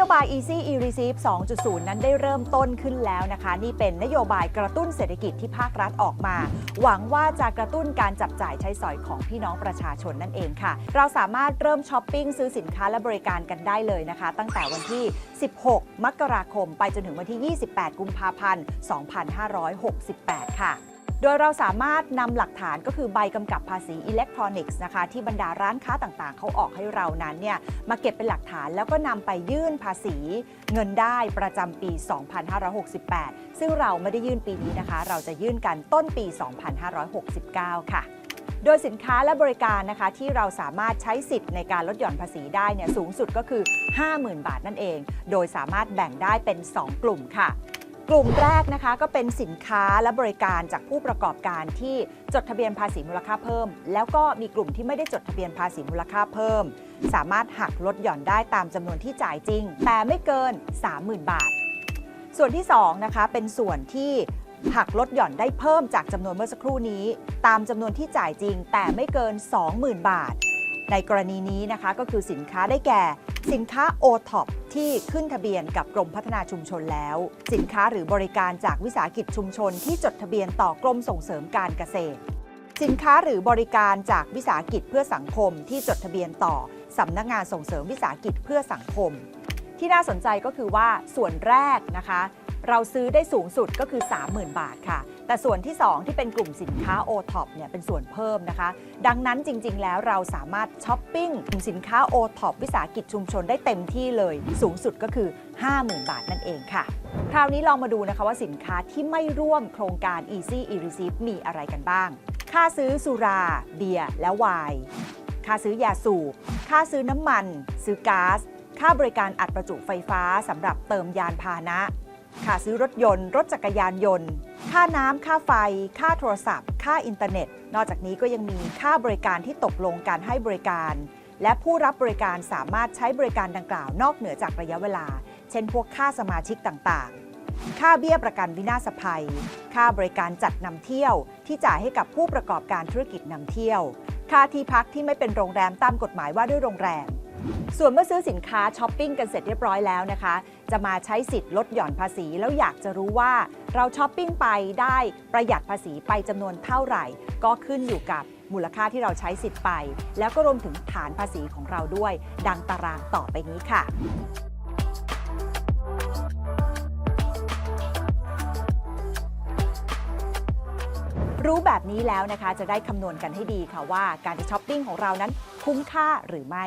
โยบาย Easy e-receive 2.0 นั้นได้เริ่มต้นขึ้นแล้วนะคะ นี่เป็นนโยบายกระตุ้นเศรษฐกิจที่ภาครัฐออกมา หวังว่าจะกระตุ้นการจับจ่ายใช้สอยของพี่น้องประชาชนนั่นเองค่ะ เราสามารถเริ่มช้อปปิ้งซื้อสินค้าและบริการกันได้เลยนะคะ ตั้งแต่วันที่ 16 มกราคม ไปจนถึงวันที่ 28 กุมภาพันธ์ 2568 ค่ะ โดยเราสามารถนำหลักฐานก็คือใบกำกับภาษีอิเล็กทรอนิกส์นะคะที่บรรดาร้านค้าต่างๆ เขาออกให้เรานั้นเนี่ยมาเก็บเป็นหลักฐานแล้วก็นำไปยื่นภาษีเงินได้ประจำปี 2568 ซึ่งเราไม่ได้ยื่นปีนี้นะคะ เราจะยื่นกันต้นปี 2569 ค่ะโดยสินค้าและบริการนะคะที่เราสามารถใช้สิทธิ์ในการลดหย่อนภาษีได้เนี่ยสูงสุดก็คือ 50,000 บาทนั่นเอง โดยสามารถแบ่งได้เป็น 2 กลุ่มค่ะ กลุ่มแรกนะคะก็เป็นสินค้าและบริการจากผู้ประกอบการที่จดทะเบียนภาษีมูลค่าเพิ่ม แล้วก็มีกลุ่มที่ไม่ได้จดทะเบียนภาษีมูลค่าเพิ่ม สามารถหักลดหย่อนได้ตามจำนวนที่จ่ายจริง แต่ไม่เกิน 30,000 บาท ส่วนที่2นะคะเป็นส่วนที่หักลดหย่อนได้เพิ่มจากจำนวนเมื่อสักครู่นี้ ตามจำนวนที่จ่ายจริง แต่ไม่เกิน 20,000 บาท ในกรณีนี้นะคะก็คือสินค้าได้แก่ สินค้า o t o p ที่ขึ้นทะเบียนกับกรมพัฒนาชุมชนแล้ว สินค้าหรือบริการจากวิสาหกิจชุมชนที่จดทะเบียนต่อกรมส่งเสริมการเกษตร สินค้าหรือบริการจากวิสาหกิจเพื่อสังคมที่จดทะเบียนต่อสำนักงานส่งเสริมวิสาหกิจเพื่อสังคม ที่น่าสนใจก็คือว่าส่วนแรกนะคะ เราซื้อได้สูงสุดก็คือ 30,000 บาทค่ะ แต่ส่วนที่ 2 ที่เป็นกลุ่มสินค้า o t o p เนี่ยเป็นส่วนเพิ่มนะคะ ดังนั้นจริง ๆ แล้วเราสามารถช้อปปิ้งสินค้า o t o p วิสาหกิจชุมชนได้เต็มที่เลย สูงสุดก็คือ 50,000 บาทนั่นเองค่ะ คราวนี้ลองมาดูนะคะว่าสินค้าที่ไม่ร่วมโครงการ Easy e-receive มีอะไรกันบ้าง ค่าซื้อสุรา เบียร์และไวน์ค่าซื้อยาสูบค่าซื้อน้ำมัน ซื้อก๊าซค่าบริการอัดประจุไฟฟ้าสำหรับเติมยานพาหนะ ค่าซื้อรถยนต์ รถจักรยานยนต์ ค่าน้ำค่าไฟ ค่าโทรศัพท์ ค่าอินเทอร์เน็ต นอกจากนี้ก็ยังมีค่าบริการที่ตกลงการให้บริการ และผู้รับบริการสามารถใช้บริการดังกล่าวนอกเหนือจากระยะเวลา เช่น พวกค่าสมาชิกต่างๆ ค่าเบี้ยประกันวินาศภัย ค่าบริการจัดนำเที่ยว ที่จ่ายให้กับผู้ประกอบการธุรกิจนำเที่ยว ค่าที่พักที่ไม่เป็นโรงแรมตามกฎหมายว่าด้วยโรงแรม ส่วนเมื่อซื้อสินค้าช้อปปิ้งกันเสร็จเรียบร้อยแล้วนะคะ จะมาใช้สิทธิ์ลดหย่อนภาษี แล้วอยากจะรู้ว่าเราช้อปปิ้งไปได้ประหยัดภาษีไปจำนวนเท่าไหร่ ก็ขึ้นอยู่กับมูลค่าที่เราใช้สิทธิ์ไป แล้วก็รวมถึงฐานภาษีของเราด้วย ดังตารางต่อไปนี้ค่ะรู้แบบนี้แล้วนะคะจะได้คำนวณกันให้ดีค่ะว่าการจะช้อปปิ้งของเรานั้นคุ้มค่าหรือไม่